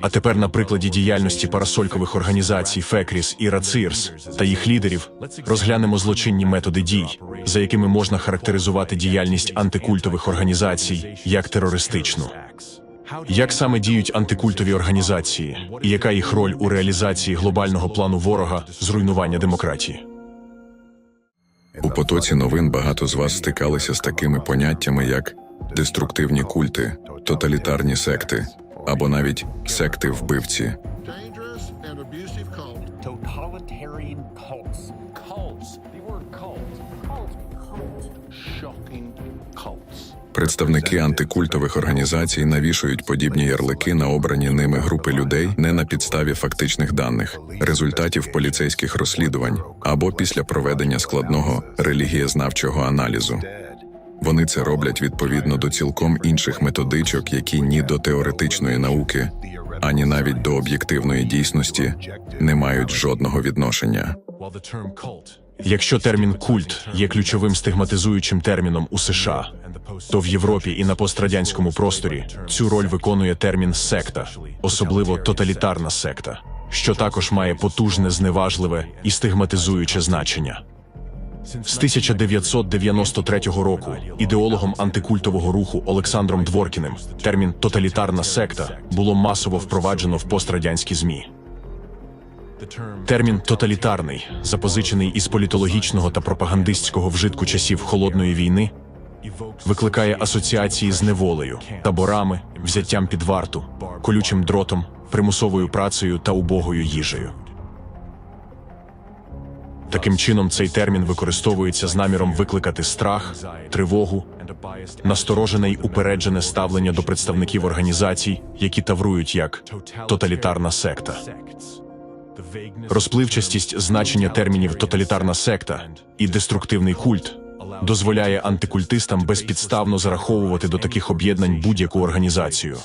А тепер на прикладі діяльності парасолькових організацій ФЕКРІС і РАЦИРС та їх лідерів розглянемо злочинні методи дій, за якими можна характеризувати діяльність антикультових організацій як терористичну. Як саме діють антикультові організації, і яка їх роль у реалізації глобального плану ворога зруйнування демократії? У потоці новин багато з вас стикалися з такими поняттями, як деструктивні культи, тоталітарні секти або навіть секти вбивці. Представники антикультових організацій навішують подібні ярлики на обрані ними групи людей не на підставі фактичних даних, результатів поліцейських розслідувань або після проведення складного релігієзнавчого аналізу. Вони це роблять відповідно до цілком інших методичок, які ні до теоретичної науки, ані навіть до об'єктивної дійсності не мають жодного відношення. Якщо термін культ є ключовим стигматизуючим терміном у США, то в Європі і на пострадянському просторі цю роль виконує термін секта, особливо тоталітарна секта, що також має потужне, зневажливе і стигматизуюче значення. З 1993 року ідеологом антикультового руху Олександром Дворкіним термін тоталітарна секта було масово впроваджено в пострадянські ЗМІ. Термін тоталітарний, запозичений із політологічного та пропагандистського вжитку часів холодної війни, викликає асоціації з неволею, таборами, взяттям під варту, колючим дротом, примусовою працею та убогою їжею. Таким чином, цей термін використовується з наміром викликати страх, тривогу, насторожене й упереджене ставлення до представників організацій, які таврують як тоталітарна секта. Розпливчастість значення термінів тоталітарна секта і деструктивний культ дозволяє антикультистам безпідставно зараховувати до таких об'єднань будь-яку організацію.